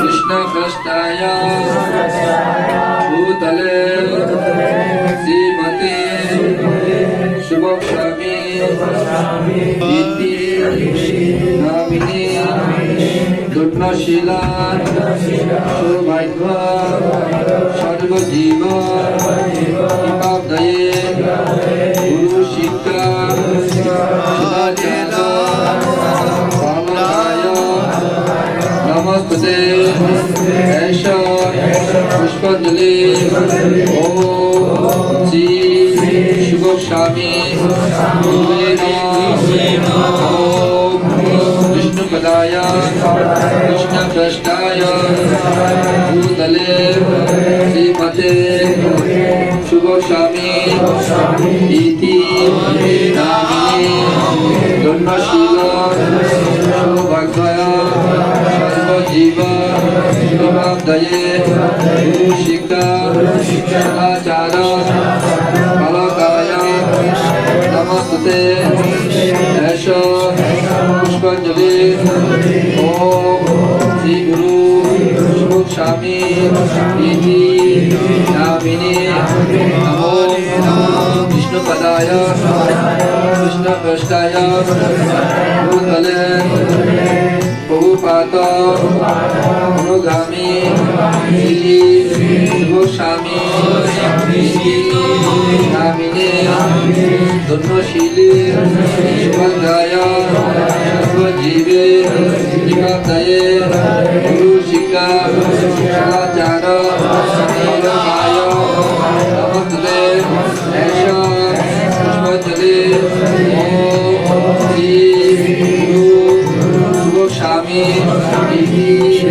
कृष्णकृष्णाय भूतले श्रीमते शुभक्षमे नामिने দুর্নশীলা সৌভাগ্য সর্বজীব পুষ্পাঞ্জলি ও শ্রী শিবস্বামী ওম विष्णुपदाय कृष्णपृष्ठाय भूतले श्रीमते शुभस्वामी इति नामिनी धन्यशील सौभाग्य सर्वजीव विभादये गुरुशिक्षा सदाचार फलकाय नमस्ते एष पुष्पांजलि ओम श्री गुरु स्वामी इति नामिनी नमो विष्णुपदाय कृष्णपृष्ठाय भूतले বহুপাত অনুগামী শ্রী গোস্বামী নামিনে ধন্যশীলে জীবনদায় জীবে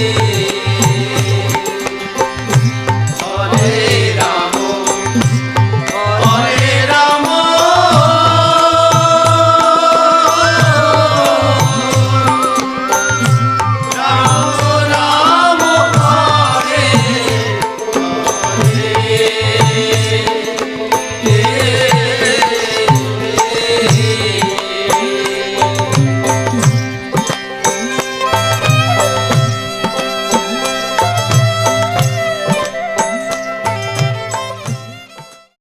Yeah.